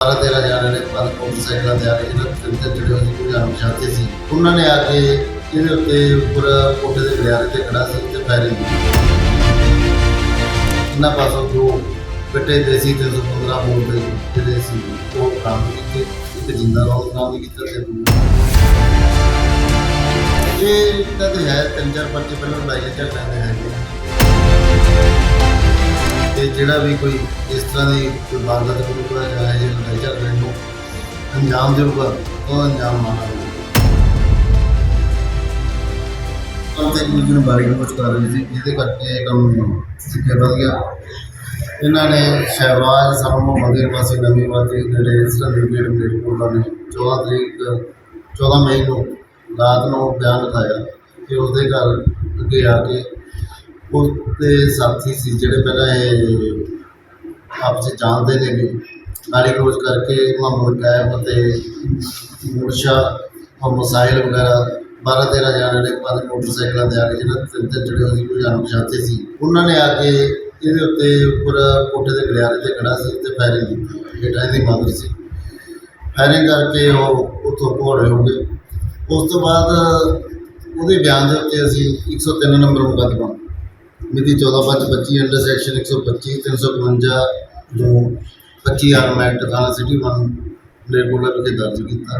12 13 ਜਾਣੇ ਨੇ ਪੰਜ ਮੋਟਰਸਾਈਕਲਾਂ ਤੇ ਆ ਕੇ ਇਹਨਾਂ ਤਿੰਨ ਤਿੰਨ ਜਿਹੜੇ ਹੋਏ ਸੀ ਕੋਈ ਅਣਪਛਾਤੇ ਸੀ, ਉਹਨਾਂ ਨੇ ਆ ਕੇ ਇਹਦੇ ਉੱਤੇ ਉੱਪਰ ਕੋਠੇ ਦੇ ਗਲਿਆਰੇ ਤੇ ਖੜਾ ਸੀ ਤੇ ਫਾਇਰਿੰਗ ਕੀਤੀ ਇਹਨਾਂ ਪਾਸੋਂ ਜੋ ਗੱਟੇ ਦੇਸੀ 315 ਬੋਲ ਦੇ ਜਿਹੜੇ ਸੀ, ਉਹ ਕੰਮ ਕੀਤੇ, ਇੱਕ ਜਿੰਦਾ ਰੌਲ ਕੰਮ ਕੀਤਾ ਤੇ ਦੂਜਾ। ਇਹ ਇਹਨਾਂ ਹੈ ਤਿੰਨ ਚਾਰ ਪਰਚੇ ਪਹਿਲਾਂ ਲਾਈਏ ਝਗੜਿਆਂ ਲੈਂਦੇ ਹੈਗੇ ਜਿਹੜਾ ਵੀ ਕੋਈ ਇਸ ਤਰ੍ਹਾਂ ਦੀ ਕੋਈ ਵਾਰਦਾਤ ਕਰੂਗਾ ਜਾਂ ਇਹ ਲੜਾਈ ਝਗੜੇ ਨੂੰ ਅੰਜਾਮ ਦੇਊਗਾ, ਉਹ ਅੰਜਾਮ ਮਾਰਾਂਗੇ ਕੰਮ ਤੇ ਇੱਕ ਨੂੰ ਬਾਰੀ ਨੂੰ ਕਰ ਰਹੀ ਸੀ, ਜਿਹਦੇ ਕਰਕੇ ਇਹ ਕੰਮ ਸਿੱਖਿਆ ਵਧ ਗਿਆ। ਇਹਨਾਂ ਨੇ ਸ਼ਹਿਬਾਜ਼ ਸਾਨੂੰ ਮੰਦਿਰ ਪਾਸੇ ਨਵੀਂ ਵਾਦੀ ਜਿਹੜੇ ਸੰਦੀ ਗੇਟ ਮੇਰੇ ਕੋਲ ਨੇ 14 ਤਰੀਕ 14 ਮਈ ਨੂੰ ਰਾਤ ਨੂੰ ਬਿਆਨ ਲਿਖਾਇਆ ਕਿ ਉਸਦੇ ਘਰ ਅੱਗੇ ਆ ਕੇ ਉਸ ਦੇ ਸਾਥੀ ਸੀ ਜਿਹੜੇ ਪਹਿਲਾਂ ਇਹ ਆਪਸ 'ਚ ਜਾਣਦੇ ਨੇਗੇ ਗਾਲੀ ਗਲੋਚ ਕਰਕੇ ਮੁਹੰਮਦ ਕਾਇਮ ਅਤੇ ਮੁਰਸ਼ਾ, ਮੁਹੰਮਦ ਸਾਹਿਲ ਵਗੈਰਾ 12 13 ਜਾਣੇ ਨੇ ਪੰਜ ਮੋਟਰਸਾਈਕਲਾਂ ਤੇ ਆ ਕੇ ਜਿਹਨਾਂ ਤਿੰਨ ਤਿੰਨ ਜਿਹੜੇ ਹੋਏ ਸੀ ਕੋਈ ਅਣਪਛਾਤੇ ਸੀ। ਉਹਨਾਂ ਨੇ ਆ ਕੇ ਇਹਦੇ ਉੱਤੇ ਉੱਪਰ ਕੋਠੇ ਦੇ ਗਲਿਆਰੇ ਤੇ ਖੜਾ ਸੀ ਤੇ ਫਾਇਰਿੰਗ ਕੀਤੀ। ਬੇਟਾ ਇਹਦੀ ਮਦਦ ਸੀ। ਫਾਇਰਿੰਗ ਕਰਕੇ ਉਹ ਉੱਥੋਂ ਘੋੜੇ ਹੋ ਗਏ। ਉਸ ਤੋਂ ਬਾਅਦ ਉਹਦੇ ਬਿਆਨ ਦੇ ਉੱਤੇ ਅਸੀਂ 103 ਨੰਬਰ ਮੁਕੱਦਮਾ ਮਿਤੀ 14/5/25 ਅੰਡਰ ਸੈਕਸ਼ਨ 125 352 ਨੂੰ 25 ਆਰਮ ਐਕਟ ਥਾਣਾ ਸਿਟੀ ਵਨ ਮਲੇਰਕੋਟਲਾ ਵਿਖੇ ਦਰਜ ਕੀਤਾ।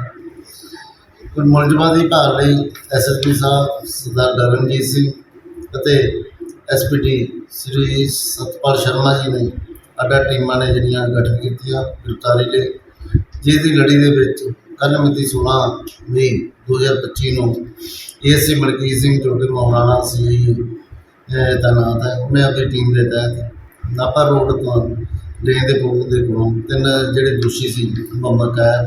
ਪਰ ਮੁਲਜ਼ਮਾਂ ਦੀ ਭਾਲ ਲਈ ਐਸਐਸਪੀ ਸਾਹਿਬ ਸਰਦਾਰ ਗਗਨਜੀਤ ਸਿੰਘ ਅਤੇ ਐਸਪੀਟੀ ਸ੍ਰੀ ਸਤਪਾਲ ਸ਼ਰਮਾ ਜੀ ਨੇ ਅੱਡਾ ਟੀਮਾਂ ਨੇ ਜਿਹੜੀਆਂ ਗਠਨ ਕੀਤੀਆਂ ਗ੍ਰਿਫਤਾਰੀ ਲਈ। ਜਿਸ ਦੀ ਲੜੀ ਦੇ ਵਿੱਚ ਕੱਲ੍ਹ ਮਿਤੀ 16 ਮਈ 2025 ਨੂੰ ਏਐਸਸੀ ਮਲਕੀਤ ਸਿੰਘ ਜੋ ਕਿ ਮੌਲਾਨਾ ਸੀ ਤਾਇਨਾਤ ਹੈ। ਉਹਨੇ ਆਪਣੀ ਟੀਮ ਦੇ ਤਹਿਤ ਨਾਪਾ ਰੋਡ ਤੋਂ ਲੇਨ ਦੇ ਪੁਲ ਦੇ ਕੋਲੋਂ ਤਿੰਨ ਜਿਹੜੇ ਦੋਸ਼ੀ ਸੀ, ਮੁਹੰਮਦ ਕਾਇਬ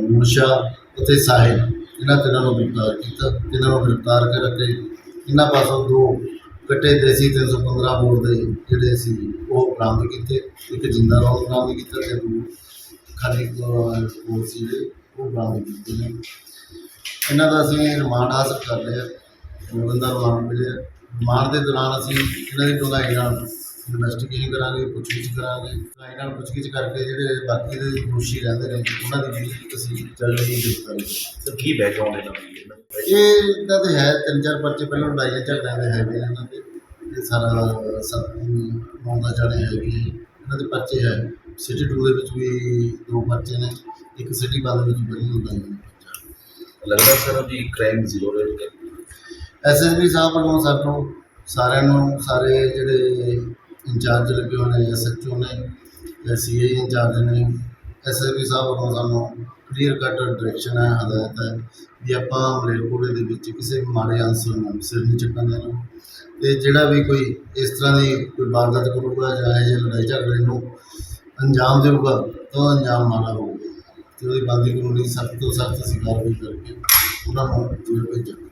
ਮੁਨਸ਼ਾ ਅਤੇ ਸਾਹਿਬ ਇਹਨਾਂ ਤਿੰਨਾਂ ਨੂੰ ਗ੍ਰਿਫਤਾਰ ਕੀਤਾ। ਤਿੰਨਾਂ ਨੂੰ ਗ੍ਰਿਫਤਾਰ ਕਰਕੇ ਇਹਨਾਂ ਪਾਸੋਂ ਦੋ ਕੱਟੇ ਦੇਸੀ 315 ਬੋਰ ਦੇ ਜਿਹੜੇ ਸੀ, ਉਹ ਬਰਾਮਦ ਕੀਤੇ। ਇੱਕ ਜਿੰਦਾ ਰੌਲ ਬਰਾਮਦ ਕੀਤਾ ਤੇ ਦੋ ਖਾਲੀ ਬੋਰ ਸੀ ਜਿਹੜੇ ਉਹ ਬਰਾਮਦ ਕੀਤੇ ਨੇ। ਇਹਨਾਂ ਦਾ ਅਸੀਂ ਰਿਮਾਂਡ ਹਾਸਲ ਕਰ ਲਿਆ। ਉਹਨਾਂ ਦਾ ਰਿਮਾਂਡ ਮਿਲਿਆ ਰਿਮਾਂਡ ਦੇ ਦੌਰਾਨ ਅਸੀਂ ਇਹਨਾਂ ਦੀ ਡੂੰਘਾਈ ਨਾਲ ਇਨਵੈਸਟੀਗੇਸ਼ਨ ਕਰਾਂਗੇ ਪੁੱਛਗਿੱਛ ਕਰਾਂਗੇ। ਡੂੰਘਾਈ ਨਾਲ ਪੁੱਛਗਿੱਛ ਕਰਕੇ ਜਿਹੜੇ ਬਾਕੀ ਦੇ ਦੋਸ਼ੀ ਰਹਿੰਦੇ ਨੇ ਉਹਨਾਂ ਦੀ ਵੀ ਅਸੀਂ ਜਲਦ ਹੀ ਗ੍ਰਿਫਤਾਰੀ। ਸਰ ਕੀ ਬੈਕਗ੍ਰਾਉਂਡ ਇਹਨਾਂ ਦਾ ਇਹ ਦੇ ਹੈ ਤਿੰਨ ਚਾਰ ਪਰਚੇ ਪਹਿਲਾਂ ਲੜਾਈਆਂ ਝਗੜਿਆਂ ਦੇ ਹੈਗੇ ਇਹਨਾਂ ਦੇ। ਇਹ ਸਾਰਾ ਸਭ ਮੌਂਦਾ ਜਾਣੇ ਹੈਗੇ। ਇਹਨਾਂ ਦੇ ਪਰਚੇ ਹੈ। ਸਿਟੀ ਟੂ ਦੇ ਵਿੱਚ ਵੀ ਦੋ ਪਰਚੇ ਨੇ ਇੱਕ ਸਿਟੀ ਬਾਦ ਵਿੱਚ ਪਹਿਲਾਂ ਲੜਾਈਆਂ ਲੱਗਦਾ ਸਰ ਵੀ ਕ੍ਰਾਈਮ ਜ਼ੀਰੋ ਰੇਟ ਕਰ ਐਸਐਸਪੀ ਸਾਹਿਬ ਵੱਲੋਂ ਸਾਨੂੰ ਸਾਰਿਆਂ ਨੂੰ ਸਾਰੇ ਜਿਹੜੇ ਇੰਚਾਰਜ ਲੱਗੇ ਹੋਏ ਨੇ ਐਸਐਚਓ ਨੇ ਸੀਏ ਇੰਚਾਰਜ ਨੇ ਐਸਐਸਪੀ ਸਾਹਿਬ ਵੱਲੋਂ ਸਾਨੂੰ ਕਲੀਅਰ ਕੱਟ ਡਾਇਰੈਕਸ਼ਨ ਹੈ, ਹਦਾਇਤ ਹੈ ਵੀ ਆਪਾਂ ਮਲੇਰਕੋਟਲੇ ਦੇ ਵਿੱਚ ਕਿਸੇ ਵੀ ਮਾੜੇ ਅਨਸਰ ਨੂੰ ਸਿਰ ਨਹੀਂ ਚੱਕਣ ਦੇਣਾ। ਤੇ ਜਿਹੜਾ ਵੀ ਕੋਈ ਇਸ ਤਰ੍ਹਾਂ ਦੀ ਕੋਈ ਵਾਰਦਾਤ ਕਰੂਗਾ ਜਾਂ ਇਹ ਜਿਹੇ ਲੜਾਈ ਝਗੜੇ ਨੂੰ ਅੰਜਾਮ ਦੇਊਗਾ, ਤਾਂ ਉਹ ਅੰਜਾਮ ਮਾੜਾ ਹੋਊਗਾ। ਤੇ ਉਹਦੀ ਬੰਦੀ ਕਾਨੂੰਨੀ ਸਖਤ ਤੋਂ ਸਖਤ ਅਸੀਂ ਕਾਰਵਾਈ ਕਰਕੇ ਉਹਨਾਂ ਨੂੰ ਜੇਲ੍ਹ ਭੇਜਾਂਗੇ।